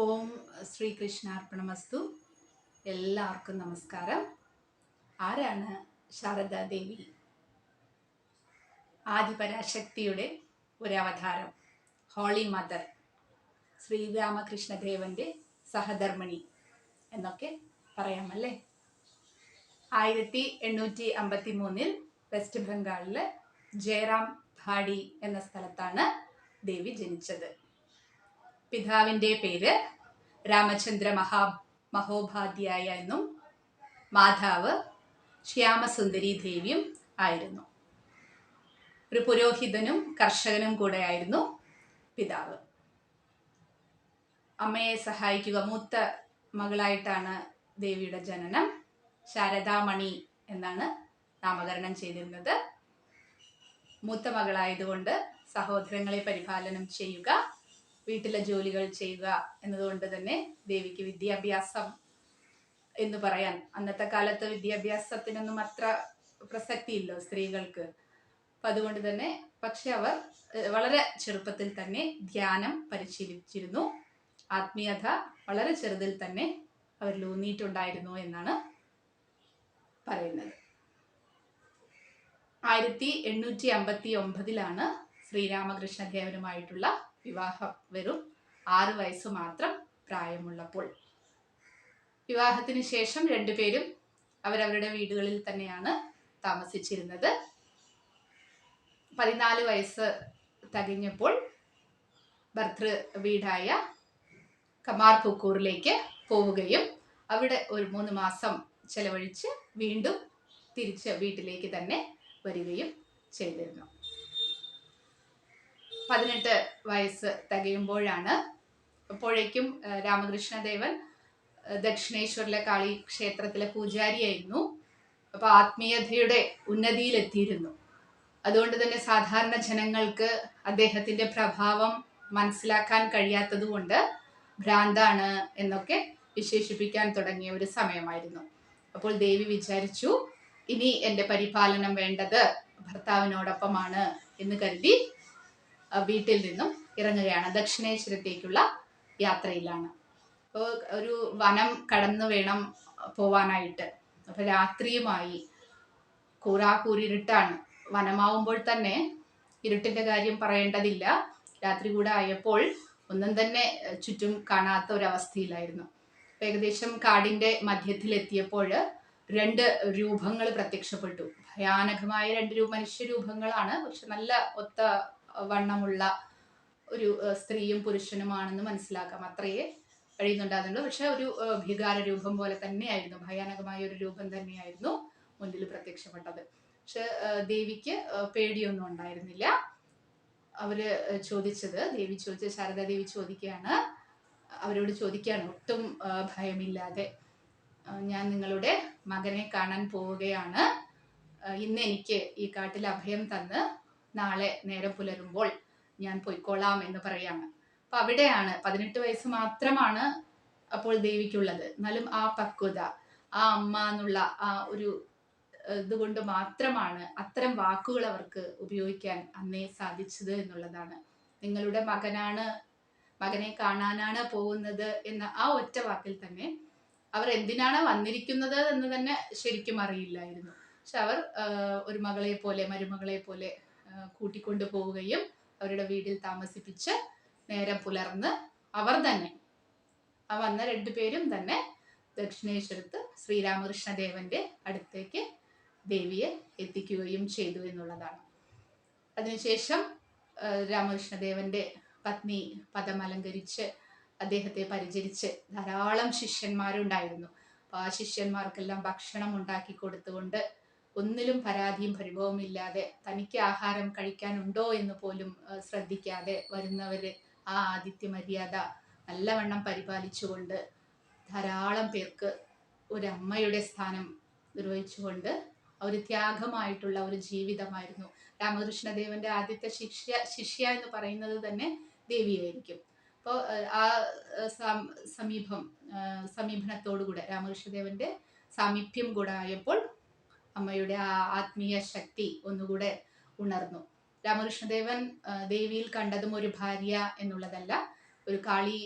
ഓം ശ്രീകൃഷ്ണാർപ്പണമസ്തു. എല്ലാവർക്കും നമസ്കാരം. ആരാണ് ശാരദാദേവി ആദിപരാശക്തിയുടെ ഒരു അവതാരം ഹോളി മദർ ശ്രീരാമകൃഷ്ണദേവന്റെ സഹധർമ്മിണി എന്നൊക്കെ പറയാമല്ലേ? ആയിരത്തി എണ്ണൂറ്റി അമ്പത്തി മൂന്നിൽ വെസ്റ്റ് ബംഗാളിലെ ജയറാം ഭാടി എന്ന സ്ഥലത്താണ് ദേവി ജനിച്ചത്. പിതാവിന്റെ പേര് രാമചന്ദ്ര മഹാ മഹോപാധ്യായ എന്നും മാതാവ് ശ്യാമസുന്ദരി ദേവിയും ആയിരുന്നു. ഒരു പുരോഹിതനും കർഷകനും കൂടെ ആയിരുന്നു പിതാവ്. അമ്മയെ സഹായിക്കുക മൂത്ത മകളായിട്ടാണ് ദേവിയുടെ ജനനം. ശാരദാമണി എന്നാണ് നാമകരണം ചെയ്തിരുന്നത്. മൂത്ത മകളായതുകൊണ്ട് സഹോദരങ്ങളെ പരിപാലനം ചെയ്യുക വീട്ടിലെ ജോലികൾ ചെയ്യുക എന്നതുകൊണ്ട് തന്നെ ദേവിക്ക് വിദ്യാഭ്യാസം എന്ന് പറയാൻ അന്നത്തെ കാലത്ത് വിദ്യാഭ്യാസത്തിനൊന്നും അത്ര പ്രസക്തിയില്ലോ സ്ത്രീകൾക്ക്. അപ്പം അതുകൊണ്ട് തന്നെ പക്ഷെ അവർ വളരെ ചെറുപ്പത്തിൽ തന്നെ ധ്യാനം പരിശീലിച്ചിരുന്നു. ആത്മീയത വളരെ ചെറുതിൽ തന്നെ അവരിൽ ഊന്നിയിട്ടുണ്ടായിരുന്നു എന്നാണ് പറയുന്നത്. ആയിരത്തി എണ്ണൂറ്റി അമ്പത്തി ഒമ്പതിലാണ് ശ്രീരാമകൃഷ്ണദേവനുമായിട്ടുള്ള വിവാഹം വരും ആറ് വയസ്സ് മാത്രം പ്രായമുള്ളപ്പോൾ. വിവാഹത്തിന് ശേഷം രണ്ടുപേരും അവരവരുടെ വീടുകളിൽ തന്നെയാണ് താമസിച്ചിരുന്നത്. പതിനാല് വയസ്സ് തികഞ്ഞപ്പോൾ ഭർത്തൃ വീടായ കമാർ പൂക്കൂറിലേക്ക് പോവുകയും അവിടെ ഒരു മൂന്ന് മാസം ചെലവഴിച്ച് വീണ്ടും തിരിച്ച് വീട്ടിലേക്ക് തന്നെ വരികയും ചെയ്തിരുന്നു. പതിനെട്ട് വയസ്സ് തികയുമ്പോഴാണ്. അപ്പോഴേക്കും രാമകൃഷ്ണദേവൻ ദക്ഷിണേശ്വരിലെ കാളി ക്ഷേത്രത്തിലെ പൂജാരിയായിരുന്നു. അപ്പോൾ ആത്മീയതയുടെ ഉന്നതിയിലെത്തിയിരുന്നു. അതുകൊണ്ട് തന്നെ സാധാരണ ജനങ്ങൾക്ക് അദ്ദേഹത്തിന്റെ പ്രഭാവം മനസ്സിലാക്കാൻ കഴിയാത്തതുകൊണ്ട് ഭ്രാന്താണ് എന്നൊക്കെ വിശേഷിപ്പിക്കാൻ തുടങ്ങിയ ഒരു സമയമായിരുന്നു. അപ്പോൾ ദേവി വിചാരിച്ചു ഇനി എന്റെ പരിപാലനം വേണ്ടത് ഭർത്താവിനോടൊപ്പമാണ് എന്ന് കരുതി വീട്ടിൽ നിന്നും ഇറങ്ങുകയാണ്. ദക്ഷിണേശ്വരത്തേക്കുള്ള യാത്രയിലാണ്. അപ്പോൾ ഒരു വനം കടന്നു വേണം പോവാനായിട്ട്. അപ്പോൾ രാത്രിയുമായി കൂറാക്കൂരിരുട്ടാണ് വനമാവുമ്പോൾ തന്നെ ഇരുട്ടിന്റെ കാര്യം പറയേണ്ടതില്ല. രാത്രി കൂടെ ആയപ്പോൾ ഒന്നും തന്നെ ചുറ്റും കാണാത്ത ഒരവസ്ഥയിലായിരുന്നു. അപ്പൊ ഏകദേശം കാടിന്റെ മധ്യത്തിലെത്തിയപ്പോൾ രണ്ട് രൂപങ്ങൾ പ്രത്യക്ഷപ്പെട്ടു. ഭയാനകമായ രണ്ട് രൂപ മനുഷ്യരൂപങ്ങളാണ് പക്ഷെ നല്ല ഒത്ത വണ്ണമുള്ള ഒരു സ്ത്രീയും പുരുഷനുമാണെന്ന് മനസ്സിലാക്കാം. അത്രയേ കഴിയുന്നുണ്ടാകുന്നുള്ളൂ പക്ഷെ ഒരു ഭീകാര രൂപം പോലെ തന്നെയായിരുന്നു. ഭയാനകമായ ഒരു രൂപം തന്നെയായിരുന്നു മുന്നിൽ പ്രത്യക്ഷപ്പെട്ടത്. പക്ഷെ ദേവിക്ക് പേടിയൊന്നും ഉണ്ടായിരുന്നില്ല. അവർ ചോദിച്ചത് ദേവി ചോദിച്ച ശാരദാദേവി ചോദിക്കുകയാണ്. അവരോട് ചോദിക്കുകയാണ് ഒട്ടും ഭയമില്ലാതെ ഞാൻ നിങ്ങളുടെ മകനെ കാണാൻ പോവുകയാണ്. ഇന്ന് എനിക്ക് ഈ കാട്ടിൽ അഭയം തന്ന് നാളെ നേരം പുലരുമ്പോൾ ഞാൻ പൊയ്ക്കോളാം എന്ന് പറയാണ് അപ്പൊ അവിടെയാണ് പതിനെട്ട് വയസ്സ് മാത്രമാണ് അപ്പോൾ ദേവിക്കുള്ളത്. എന്നാലും ആ പക്വത ആ അമ്മ എന്നുള്ള ആ ഒരു ഇതുകൊണ്ട് മാത്രമാണ് അത്തരം വാക്കുകൾ അവർക്ക് ഉപയോഗിക്കാൻ അന്നേ സാധിച്ചത് എന്നുള്ളതാണ്. നിങ്ങളുടെ മകനാണ് മകനെ കാണാനാണ് പോകുന്നത് എന്ന ആ ഒറ്റ വാക്കിൽ തന്നെ അവർ എന്തിനാണ് വന്നിരിക്കുന്നത് എന്ന് തന്നെ ശരിക്കും അറിയില്ലായിരുന്നു. പക്ഷെ അവർ ഒരു മകളെ പോലെ മരുമകളെ പോലെ കൂട്ടിക്കൊണ്ടു പോവുകയും അവരുടെ വീട്ടിൽ താമസിപ്പിച്ച് നേരം പുലർന്ന് അവർ തന്നെ ആ വന്ന രണ്ടുപേരും തന്നെ ദക്ഷിണേശ്വരത്ത് ശ്രീരാമകൃഷ്ണദേവന്റെ അടുത്തേക്ക് ദേവിയെ എത്തിക്കുകയും ചെയ്തു എന്നുള്ളതാണ്. അതിനുശേഷം രാമകൃഷ്ണദേവന്റെ പത്നി പദം അലങ്കരിച്ച് അദ്ദേഹത്തെ പരിചരിച്ച് ധാരാളം ശിഷ്യന്മാരുണ്ടായിരുന്നു. ആ ശിഷ്യന്മാർക്കെല്ലാം ഭക്ഷണം ഉണ്ടാക്കി കൊടുത്തുകൊണ്ട് ഒന്നിലും പരാതിയും പരിഭവമില്ലാതെ തനിക്ക് ആഹാരം കഴിക്കാനുണ്ടോ എന്ന് പോലും ശ്രദ്ധിക്കാതെ വരുന്നവര് ആ ആദിത്യ മര്യാദ നല്ലവണ്ണം പരിപാലിച്ചുകൊണ്ട് ധാരാളം പേർക്ക് ഒരു അമ്മയുടെ സ്ഥാനം നിർവഹിച്ചുകൊണ്ട് ഒരു ത്യാഗമായിട്ടുള്ള ഒരു ജീവിതമായിരുന്നു. രാമകൃഷ്ണദേവന്റെ ആദ്യത്തെ ശിഷ്യ ശിഷ്യ എന്ന് പറയുന്നത് തന്നെ ദേവിയായിരിക്കും. അപ്പോൾ ആ സമീപം സമീപനത്തോടുകൂടെ രാമകൃഷ്ണദേവന്റെ സാമീപ്യം കൂടെ ആയപ്പോൾ അമ്മയുടെ ആ ആത്മീയ ശക്തി ഒന്നുകൂടെ ഉണർന്നു. രാമകൃഷ്ണദേവൻ ദേവിയിൽ കണ്ടതും ഒരു ഭാര്യ എന്നുള്ളതല്ല ഒരു കാളി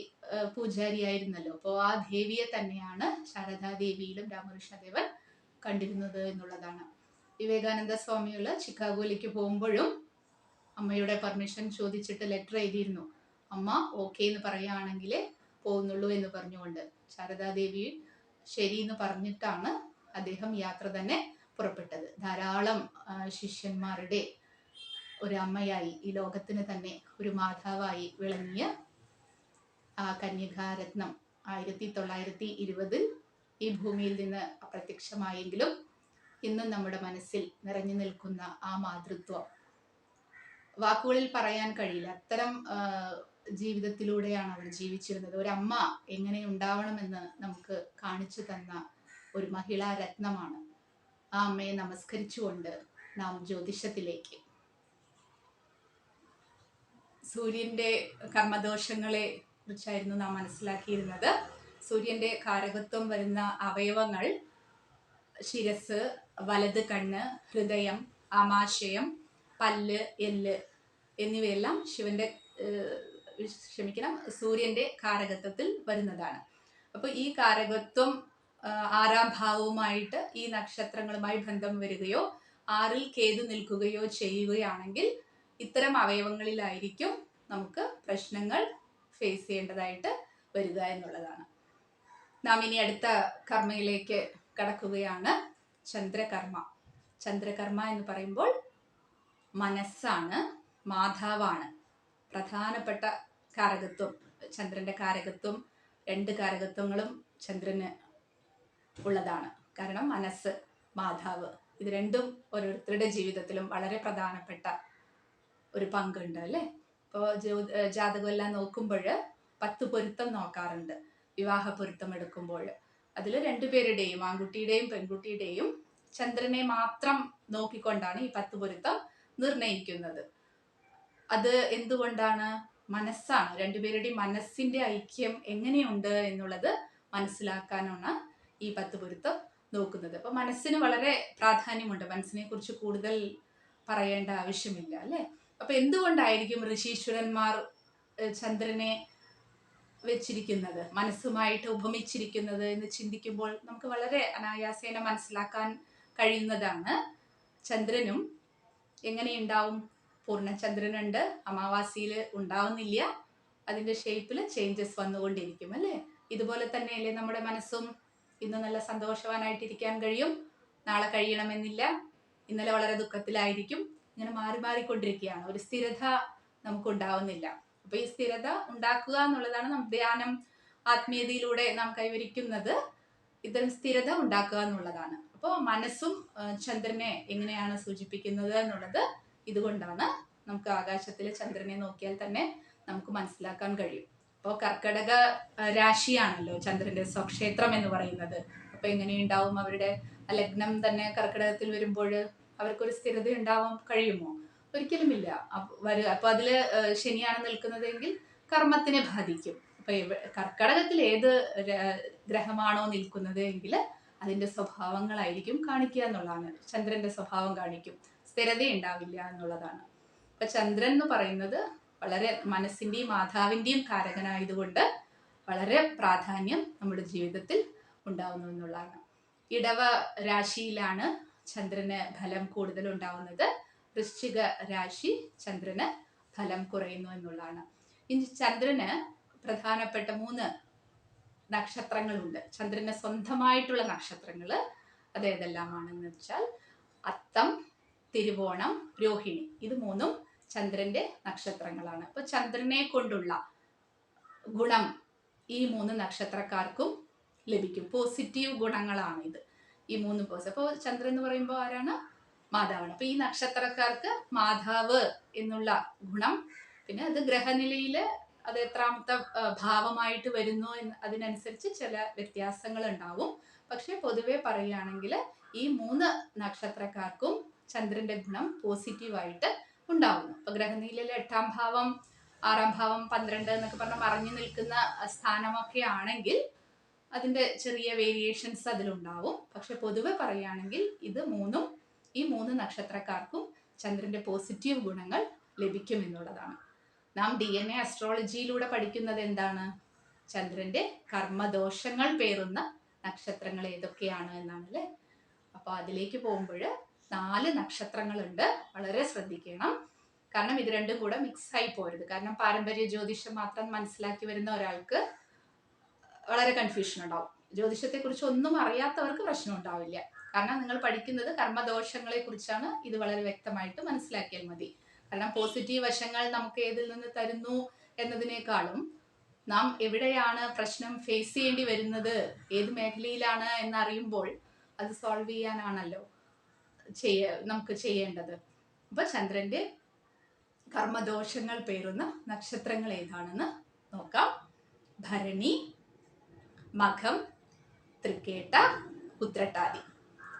പൂജാരിയായിരുന്നല്ലോ. അപ്പോൾ ആ ദേവിയെ തന്നെയാണ് ശാരദാദേവിയിലും രാമകൃഷ്ണദേവൻ കണ്ടിരുന്നത് എന്നുള്ളതാണ്. വിവേകാനന്ദ സ്വാമികൾ ചിക്കാഗോയിലേക്ക് പോകുമ്പോഴും അമ്മയുടെ പെർമിഷൻ ചോദിച്ചിട്ട് ലെറ്റർ എഴുതിയിരുന്നു. അമ്മ ഓക്കെ എന്ന് പറയുകയാണെങ്കിൽ പോകുന്നുള്ളൂ എന്ന് പറഞ്ഞുകൊണ്ട് ശാരദാദേവി ശരി എന്ന് പറഞ്ഞിട്ടാണ് അദ്ദേഹം യാത്ര തന്നെ പുറപ്പെട്ടത്. ധാരാളം ശിഷ്യന്മാരുടെ ഒരു അമ്മയായി ഈ ലോകത്തിന് തന്നെ ഒരു മാതാവായി വിളങ്ങിയ ആ കന്യകാരത്നം ആയിരത്തി തൊള്ളായിരത്തി ഇരുപതിൽ ഈ ഭൂമിയിൽ നിന്ന് അപ്രത്യക്ഷമായെങ്കിലും ഇന്നും നമ്മുടെ മനസ്സിൽ നിറഞ്ഞു നിൽക്കുന്ന ആ മാതൃത്വം. വാക്കുകളിൽ പറയാൻ കഴിയില്ല. അത്തരം ജീവിതത്തിലൂടെയാണ് അവർ ജീവിച്ചിരുന്നത്. ഒരു അമ്മ എങ്ങനെ ഉണ്ടാവണമെന്ന് നമുക്ക് കാണിച്ചു തന്ന ഒരു മഹിളാ രത്നമാണ് ആ അമ്മയെ നമസ്കരിച്ചുകൊണ്ട് നാം ജ്യോതിഷത്തിലേക്ക്. സൂര്യന്റെ കർമ്മദോഷങ്ങളെ കുറിച്ചായിരുന്നു നാം മനസ്സിലാക്കിയിരുന്നത്. സൂര്യന്റെ കാരകത്വം വരുന്ന അവയവങ്ങൾ ശിരസ് വലത് കണ്ണ് ഹൃദയം ആമാശയം പല്ല് എല്ല് എന്നിവയെല്ലാം ശിവന്റെ ക്ഷമിക്കണം സൂര്യന്റെ കാരകത്വത്തിൽ വരുന്നതാണ്. അപ്പോൾ ഈ കാരകത്വം ആറാം ഭാവവുമായിട്ട് ഈ നക്ഷത്രങ്ങളുമായി ബന്ധം വരികയോ ആറിൽ കേതു നിൽക്കുകയോ ചെയ്യുകയാണെങ്കിൽ ഇത്തരം അവയവങ്ങളിലായിരിക്കും നമുക്ക് പ്രശ്നങ്ങൾ ഫേസ് ചെയ്യേണ്ടതായിട്ട് വരിക എന്നുള്ളതാണ്. നാം ഇനി അടുത്ത കർമ്മയിലേക്ക് കടക്കുകയാണ്. ചന്ദ്രകർമ്മ. ചന്ദ്രകർമ്മ എന്ന് പറയുമ്പോൾ മനസ്സാണ് മാതാവാണ്. പ്രധാനപ്പെട്ട കാരകത്വം ചന്ദ്രന്റെ കാരകത്വം രണ്ട് കാരകത്വങ്ങളും ചന്ദ്രന് ഉള്ളതാണ്. കാരണം മനസ്സ് മാതാവ് ഇത് രണ്ടും ഓരോരുത്തരുടെ ജീവിതത്തിലും വളരെ പ്രധാനപ്പെട്ട ഒരു പങ്കുണ്ട് അല്ലേ? ഇപ്പോൾ ജാതകമെല്ലാം നോക്കുമ്പോൾ പത്ത് പൊരുത്തം നോക്കാറുണ്ട്. വിവാഹ പൊരുത്തം എടുക്കുമ്പോൾ. അതിൽ രണ്ടുപേരുടെയും ആൺകുട്ടിയുടെയും പെൺകുട്ടിയുടെയും ചന്ദ്രനെ മാത്രം നോക്കിക്കൊണ്ടാണ് ഈ പത്ത് പൊരുത്തം നിർണയിക്കുന്നത്. അത് എന്തുകൊണ്ടാണ്? മനസ്സാണ്. രണ്ടുപേരുടെയും മനസ്സിന്റെ ഐക്യം എങ്ങനെയുണ്ട് എന്നുള്ളത് മനസ്സിലാക്കാനാണ് ഈ പത്ത് പൊരുത്തം നോക്കുന്നത്. അപ്പൊ മനസ്സിന് വളരെ പ്രാധാന്യമുണ്ട്. മനസ്സിനെ കുറിച്ച് കൂടുതൽ പറയേണ്ട ആവശ്യമില്ല അല്ലേ? അപ്പൊ എന്തുകൊണ്ടായിരിക്കും ഋഷീശ്വരന്മാർ ചന്ദ്രനെ വെച്ചിരിക്കുന്നത്? മനസ്സുമായിട്ട് ഉപമിച്ചിരിക്കുന്നത് എന്ന് ചിന്തിക്കുമ്പോൾ നമുക്ക് വളരെ അനായാസേന മനസ്സിലാക്കാൻ കഴിയുന്നതാണ് ചന്ദ്രനും. എങ്ങനെയുണ്ടാവും? പൂർണചന്ദ്രനുണ്ട്. അമാവാസിയിൽ ഉണ്ടാവുന്നില്ല. അതിന്റെ ഷേപ്പിൽ ചേഞ്ചസ് വന്നുകൊണ്ടിരിക്കും അല്ലേ? ഇതുപോലെ തന്നെയല്ലേ നമ്മുടെ മനസ്സും ഇന്ന് നല്ല സന്തോഷവാനായിട്ടിരിക്കാൻ കഴിയും. നാളെ കഴിയണമെന്നില്ല. ഇന്നലെ വളരെ ദുഃഖത്തിലായിരിക്കും. ഇങ്ങനെ മാറി മാറിക്കൊണ്ടിരിക്കുകയാണ്. ഒരു സ്ഥിരത നമുക്ക് ഉണ്ടാവുന്നില്ല അപ്പൊ ഈ സ്ഥിരത ഉണ്ടാക്കുക എന്നുള്ളതാണ് നമുക്ക് ധ്യാനം ആത്മീയതയിലൂടെ നാം കൈവരിക്കുന്നത്. ഇത്തരം സ്ഥിരത ഉണ്ടാക്കുക എന്നുള്ളതാണ്. അപ്പോൾ മനസ്സും ചന്ദ്രനെ എങ്ങനെയാണ് സൂചിപ്പിക്കുന്നത് എന്നുള്ളത് ഇതുകൊണ്ടാണ് നമുക്ക് ആകാശത്തിലെ ചന്ദ്രനെ നോക്കിയാൽ തന്നെ നമുക്ക് മനസ്സിലാക്കാൻ കഴിയും. അപ്പോൾ കർക്കടക രാശിയാണല്ലോ ചന്ദ്രന്റെ സ്വക്ഷേത്രം എന്ന് പറയുന്നത്. അപ്പൊ എങ്ങനെയുണ്ടാവും അവരുടെ ലഗ്നം തന്നെ കർക്കിടകത്തിൽ വരുമ്പോൾ അവർക്കൊരു സ്ഥിരത ഉണ്ടാവാൻ കഴിയുമോ? ഒരിക്കലുമില്ല. വരു- അപ്പൊ അതിൽ ആ, ശനിയാണ് നിൽക്കുന്നതെങ്കിൽ കർമ്മത്തിനെ ബാധിക്കും. അപ്പൊ ഇവ- കർക്കടകത്തിൽ ഏത് ഗ്രഹമാണോ നിൽക്കുന്നത് എങ്കിൽ അതിന്റെ സ്വഭാവങ്ങളായിരിക്കും കാണിക്കുക എന്നുള്ളതാണ്. ചന്ദ്രന്റെ സ്വഭാവം കാണിക്കും. സ്ഥിരത ഉണ്ടാവില്ല എന്നുള്ളതാണ്. അപ്പൊ ചന്ദ്രൻ എന്ന് പറയുന്നത് വളരെ മനസ്സിന്റെയും മാതാവിന്റെയും കാരകനായതുകൊണ്ട് വളരെ പ്രാധാന്യം നമ്മുടെ ജീവിതത്തിൽ ഉണ്ടാവുന്നു എന്നുള്ളതാണ്. ഇടവ രാശിയിലാണ് ചന്ദ്രന് ഫലം കൂടുതൽ ഉണ്ടാവുന്നത്. വൃശ്ചിക രാശി ചന്ദ്രന് ഫലം കുറയുന്നു എന്നുള്ളതാണ്. ഇനി ചന്ദ്രന് പ്രധാനപ്പെട്ട മൂന്ന് നക്ഷത്രങ്ങളുണ്ട്. ചന്ദ്രന് സ്വന്തമായിട്ടുള്ള നക്ഷത്രങ്ങൾ അതേതെല്ലാമാണെന്ന് വെച്ചാൽ അത്തം തിരുവോണം രോഹിണി. ഇത് മൂന്നും ചന്ദ്രന്റെ നക്ഷത്രങ്ങളാണ്. അപ്പൊ ചന്ദ്രനെ കൊണ്ടുള്ള ഗുണം ഈ മൂന്ന് നക്ഷത്രക്കാർക്കും ലഭിക്കും. പോസിറ്റീവ് ഗുണങ്ങളാണ് ഇത് ഈ മൂന്ന് പോസ് അപ്പോൾ ചന്ദ്രൻ എന്ന് പറയുമ്പോൾ ആരാണ്? മാതാവാണ്. അപ്പൊ ഈ നക്ഷത്രക്കാർക്ക് മാതാവ് എന്നുള്ള ഗുണം. പിന്നെ അത് ഗ്രഹനിലയിൽ അത് എത്രാമത്തെ ഭാവമായിട്ട് വരുന്നു എന്ന് അതിനനുസരിച്ച് ചില വ്യത്യാസങ്ങൾ ഉണ്ടാവും പക്ഷെ പൊതുവെ പറയുകയാണെങ്കിൽ ഈ മൂന്ന് നക്ഷത്രക്കാർക്കും ചന്ദ്രന്റെ ഗുണം പോസിറ്റീവായിട്ട് ഉണ്ടാവുന്നു. അപ്പൊ ഗ്രഹനീലയിലെ എട്ടാം ഭാവം ആറാം ഭാവം പന്ത്രണ്ട് എന്നൊക്കെ പറഞ്ഞ മറഞ്ഞു നിൽക്കുന്ന സ്ഥാനമൊക്കെ ആണെങ്കിൽ അതിന്റെ ചെറിയ വേരിയേഷൻസ് അതിലുണ്ടാവും. പക്ഷെ പൊതുവെ പറയുകയാണെങ്കിൽ ഇത് മൂന്നും ഈ മൂന്ന് നക്ഷത്രക്കാർക്കും ചന്ദ്രന്റെ പോസിറ്റീവ് ഗുണങ്ങൾ ലഭിക്കും എന്നുള്ളതാണ്. നാം ഡി എൻ എ അസ്ട്രോളജിയിലൂടെ പഠിക്കുന്നത് എന്താണ്? ചന്ദ്രന്റെ കർമ്മദോഷങ്ങൾ പേറുന്ന നക്ഷത്രങ്ങൾ ഏതൊക്കെയാണ് എന്നാണ് അല്ലേ? അപ്പൊ അതിലേക്ക് പോകുമ്പോൾ നാല് നക്ഷത്രങ്ങളുണ്ട്. വളരെ ശ്രദ്ധിക്കണം. കാരണം ഇത് രണ്ടും കൂടെ മിക്സ് ആയി പോരുത്. കാരണം പാരമ്പര്യ ജ്യോതിഷം മാത്രം മനസ്സിലാക്കി വരുന്ന ഒരാൾക്ക് വളരെ കൺഫ്യൂഷൻ ഉണ്ടാവും. ജ്യോതിഷത്തെ കുറിച്ച് ഒന്നും അറിയാത്തവർക്ക് പ്രശ്നം ഉണ്ടാവില്ല. കാരണം നിങ്ങൾ പഠിക്കുന്നത് കർമ്മദോഷങ്ങളെ കുറിച്ചാണ്. ഇത് വളരെ വ്യക്തമായിട്ട് മനസ്സിലാക്കിയാൽ മതി. കാരണം പോസിറ്റീവ് വശങ്ങൾ നമുക്ക് ഏതിൽ നിന്ന് തരുന്നു എന്നതിനേക്കാളും നാം എവിടെയാണ് പ്രശ്നം ഫേസ് ചെയ്യേണ്ടി വരുന്നത്? ഏത് മേഖലയിലാണ് എന്നറിയുമ്പോൾ അത് സോൾവ് ചെയ്യാനാണല്ലോ. ചെയ്യ നമുക്ക് ചെയ്യേണ്ടത്. അപ്പൊ ചന്ദ്രന്റെ കർമ്മദോഷങ്ങൾ പേറുന്ന നക്ഷത്രങ്ങൾ ഏതാണെന്ന് നോക്കാം. ഭരണി മഖം തൃക്കേട്ട ഉത്രട്ടാതി.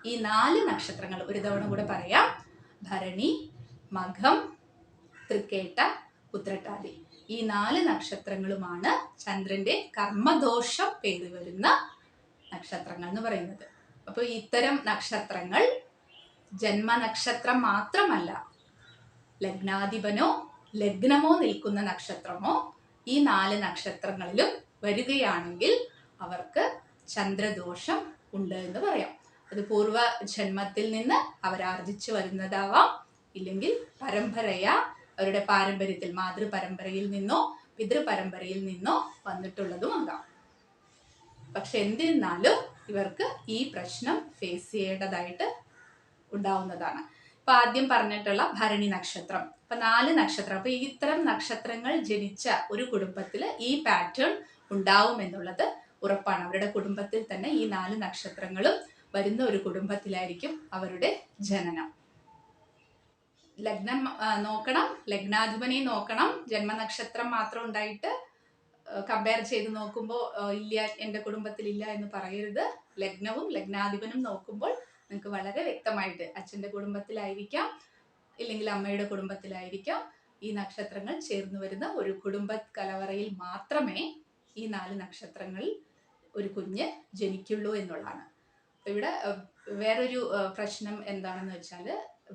ഈ നാല് നക്ഷത്രങ്ങൾ ഒരു തവണ കൂടെ പറയാം. ഭരണി മഖം തൃക്കേട്ട ഉത്രട്ടാതി. ഈ നാല് നക്ഷത്രങ്ങളുമാണ് ചന്ദ്രന്റെ കർമ്മദോഷം പേര് വരുന്ന നക്ഷത്രങ്ങൾ എന്ന് പറയുന്നത്. അപ്പോൾ ഇത്തരം നക്ഷത്രങ്ങൾ ജന്മനക്ഷത്രം മാത്രമല്ല. ലഗ്നാധിപനോ ലഗ്നമോ നിൽക്കുന്ന നക്ഷത്രമോ ഈ നാല് നക്ഷത്രങ്ങളിലും വരികയാണെങ്കിൽ അവർക്ക് ചന്ദ്രദോഷം ഉണ്ട് എന്ന് പറയാം. അത് പൂർവ ജന്മത്തിൽ നിന്ന് അവരാർജിച്ചു വരുന്നതാവാം. ഇല്ലെങ്കിൽ പരമ്പരയ അവരുടെ പാരമ്പര്യത്തിൽ മാതൃപരമ്പരയിൽ നിന്നോ പിതൃപരമ്പരയിൽ നിന്നോ വന്നിട്ടുള്ളതുമാകാം പക്ഷെ എന്നിരുന്നാലും ഇവർക്ക് ഈ പ്രശ്നം ഫേസ് ചെയ്യേണ്ടതായിട്ട് ഉണ്ടാവുന്നതാണ്. ഇപ്പൊ ആദ്യം പറഞ്ഞിട്ടുള്ള ഭരണി നക്ഷത്രം. അപ്പൊ നാല് നക്ഷത്രം. അപ്പൊ ഇത്തരം നക്ഷത്രങ്ങൾ ജനിച്ച ഒരു കുടുംബത്തിൽ ഈ പാറ്റേൺ ഉണ്ടാവും എന്നുള്ളത് ഉറപ്പാണ്. അവരുടെ കുടുംബത്തിൽ തന്നെ ഈ നാല് നക്ഷത്രങ്ങളും വരുന്ന ഒരു കുടുംബത്തിലായിരിക്കും അവരുടെ ജനനം. ലഗ്നം നോക്കണം. ലഗ്നാധിപനെ നോക്കണം. ജന്മനക്ഷത്രം മാത്രം ഉണ്ടായിട്ട് കമ്പയർ ചെയ്ത് നോക്കുമ്പോൾ ഇല്ല എന്റെ കുടുംബത്തിൽ ഇല്ല എന്ന് പറയരുത്. ലഗ്നവും ലഗ്നാധിപനും നോക്കുമ്പോൾ നിങ്ങൾക്ക് വളരെ വ്യക്തമായിട്ട് അച്ഛന്റെ കുടുംബത്തിലായിരിക്കാം ഇല്ലെങ്കിൽ അമ്മയുടെ കുടുംബത്തിലായിരിക്കാം ഈ നക്ഷത്രങ്ങൾ ചേർന്ന് വരുന്ന ഒരു കുടുംബ കലവറയിൽ മാത്രമേ ഈ നാല് നക്ഷത്രങ്ങളിൽ ഒരു കുഞ്ഞ് ജനിക്കുള്ളൂ എന്നുള്ളതാണ്. അപ്പൊ ഇവിടെ വേറൊരു പ്രശ്നം എന്താണെന്ന് വെച്ചാൽ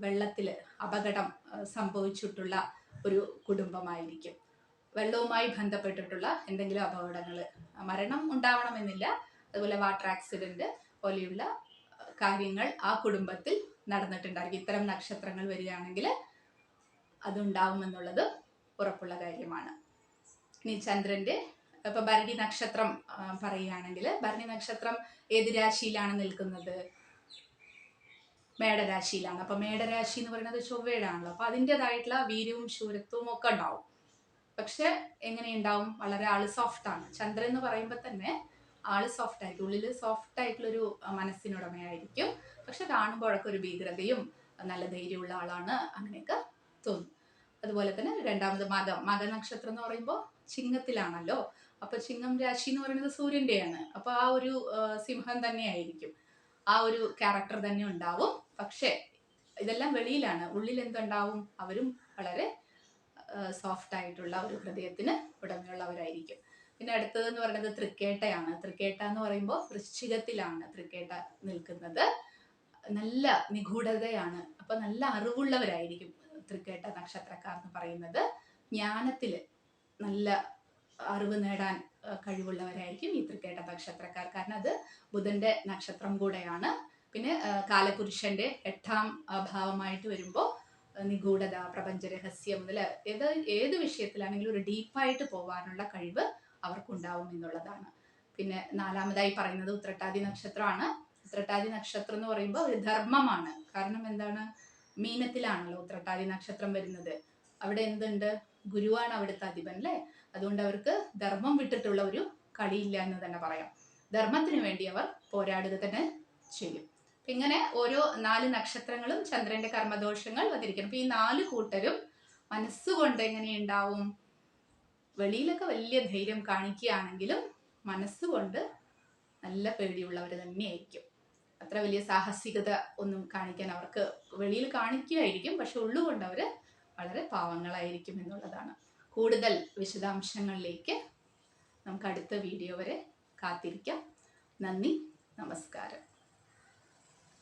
വെള്ളത്തിൽ അപകടം സംഭവിച്ചിട്ടുള്ള ഒരു കുടുംബമായിരിക്കും. വെള്ളവുമായി ബന്ധപ്പെട്ടിട്ടുള്ള എന്തെങ്കിലും അപകടങ്ങൾ മരണം ഉണ്ടാവണമെന്നില്ല. അതുപോലെ വാട്ടർ ആക്സിഡന്റ് പോലെയുള്ള കാര്യങ്ങൾ ആ കുടുംബത്തിൽ നടന്നിട്ടുണ്ടായിരിക്കും. ഇത്തരം നക്ഷത്രങ്ങൾ വരികയാണെങ്കിൽ അതുണ്ടാവുമെന്നുള്ളത് ഉറപ്പുള്ള കാര്യമാണ്. ഇനി ചന്ദ്രന്റെ ഇപ്പൊ ഭരണി നക്ഷത്രം പറയുകയാണെങ്കിൽ ഭരണി നക്ഷത്രം ഏത് രാശിയിലാണ് നിൽക്കുന്നത്? മേടരാശിയിലാണ്. അപ്പൊ മേടരാശി എന്ന് പറയുന്നത് ചൊവ്വയുടെയാണല്ലോ. അപ്പൊ അതിന്റെതായിട്ടുള്ള വീര്യവും ശൂരത്വവും ഒക്കെ ഉണ്ടാവും. പക്ഷെ എങ്ങനെയുണ്ടാവും വളരെ ആൾ സോഫ്റ്റ് ആണ്. ചന്ദ്രൻ എന്ന് പറയുമ്പോൾ തന്നെ ആൾ സോഫ്റ്റ് ആയിരിക്കും ഉള്ളിൽ സോഫ്റ്റ് ആയിട്ടുള്ളൊരു മനസ്സിനുടമയായിരിക്കും. പക്ഷെ കാണുമ്പോഴൊക്കെ ഒരു ഭീകരതയും നല്ല ധൈര്യമുള്ള ആളാണ് അങ്ങനെയൊക്കെ തോന്നും. അതുപോലെ തന്നെ രണ്ടാമത് മതം മകനക്ഷത്രം എന്ന് പറയുമ്പോൾ ചിങ്ങത്തിലാണല്ലോ. അപ്പൊ ചിങ്ങം രാശി എന്ന് പറയുന്നത് സൂര്യന്റെയാണ്. അപ്പൊ ആ ഒരു സിംഹം തന്നെയായിരിക്കും. ആ ഒരു ക്യാരക്ടർ തന്നെ ഉണ്ടാവും. പക്ഷേ ഇതെല്ലാം വെളിയിലാണ്. ഉള്ളിൽ എന്തുണ്ടാവും? അവരും വളരെ സോഫ്റ്റ് ആയിട്ടുള്ള ഒരു ഹൃദയത്തിന് ഉടമയുള്ളവരായിരിക്കും. പിന്നെ അടുത്തത് എന്ന് പറയുന്നത് തൃക്കേട്ടയാണ്. തൃക്കേട്ട എന്ന് പറയുമ്പോൾ വൃശ്ചികത്തിലാണ് തൃക്കേട്ട നിൽക്കുന്നത്. നല്ല നിഗൂഢതയാണ്. അപ്പൊ നല്ല അറിവുള്ളവരായിരിക്കും തൃക്കേട്ട നക്ഷത്രക്കാർ എന്ന് പറയുന്നത്. ജ്ഞാനത്തിൽ നല്ല അറിവ് നേടാൻ കഴിവുള്ളവരായിരിക്കും ഈ തൃക്കേട്ട നക്ഷത്രക്കാർ. കാരണം അത് ബുധന്റെ നക്ഷത്രം കൂടെയാണ്. പിന്നെ കാലപുരുഷന്റെ എട്ടാം ഭാവമായിട്ട് വരുമ്പോൾ നിഗൂഢത പ്രപഞ്ച രഹസ്യം മുതൽ ഏത് ഏത് വിഷയത്തിലാണെങ്കിലും ഒരു ഡീപ്പായിട്ട് പോവാനുള്ള കഴിവ് അവർക്കുണ്ടാവും എന്നുള്ളതാണ്. പിന്നെ നാലാമതായി പറയുന്നത് ഉത്രട്ടാതി നക്ഷത്രമാണ്. ഉത്രട്ടാതി നക്ഷത്രം എന്ന് പറയുമ്പോൾ ഒരു ധർമ്മമാണ്. കാരണം എന്താണ്? മീനത്തിലാണല്ലോ ഉത്രട്ടാതി നക്ഷത്രം വരുന്നത്. അവിടെ എന്തുണ്ട്? ഗുരുവാണ് അവിടുത്തെ അധിപൻ അല്ലേ? അതുകൊണ്ട് അവർക്ക് ധർമ്മം വിട്ടിട്ടുള്ള ഒരു കളിയില്ല എന്ന് തന്നെ പറയാം. ധർമ്മത്തിന് വേണ്ടി അവർ പോരാടുക തന്നെ ചെയ്യും. ഇങ്ങനെ ഓരോ നാല് നക്ഷത്രങ്ങളും ചന്ദ്രന്റെ കർമ്മദോഷങ്ങൾ വന്നിരിക്കണം അപ്പൊ ഈ നാല് കൂട്ടരും മനസ്സുകൊണ്ട് എങ്ങനെയുണ്ടാവും വെളിയിലൊക്കെ വലിയ ധൈര്യം കാണിക്കുകയാണെങ്കിലും മനസ്സുകൊണ്ട് നല്ല പേടിയുള്ളവർ തന്നെയായിരിക്കും. അത്ര വലിയ സാഹസികത ഒന്നും കാണിക്കാൻ അവർക്ക് വെളിയിൽ കാണിക്കുകയായിരിക്കും പക്ഷെ ഉള്ളുകൊണ്ട് അവർ വളരെ പാവങ്ങളായിരിക്കും എന്നുള്ളതാണ്. കൂടുതൽ വിശദാംശങ്ങളിലേക്ക് നമുക്ക് അടുത്ത വീഡിയോ വരെ കാത്തിരിക്കാം. നന്ദി നമസ്കാരം.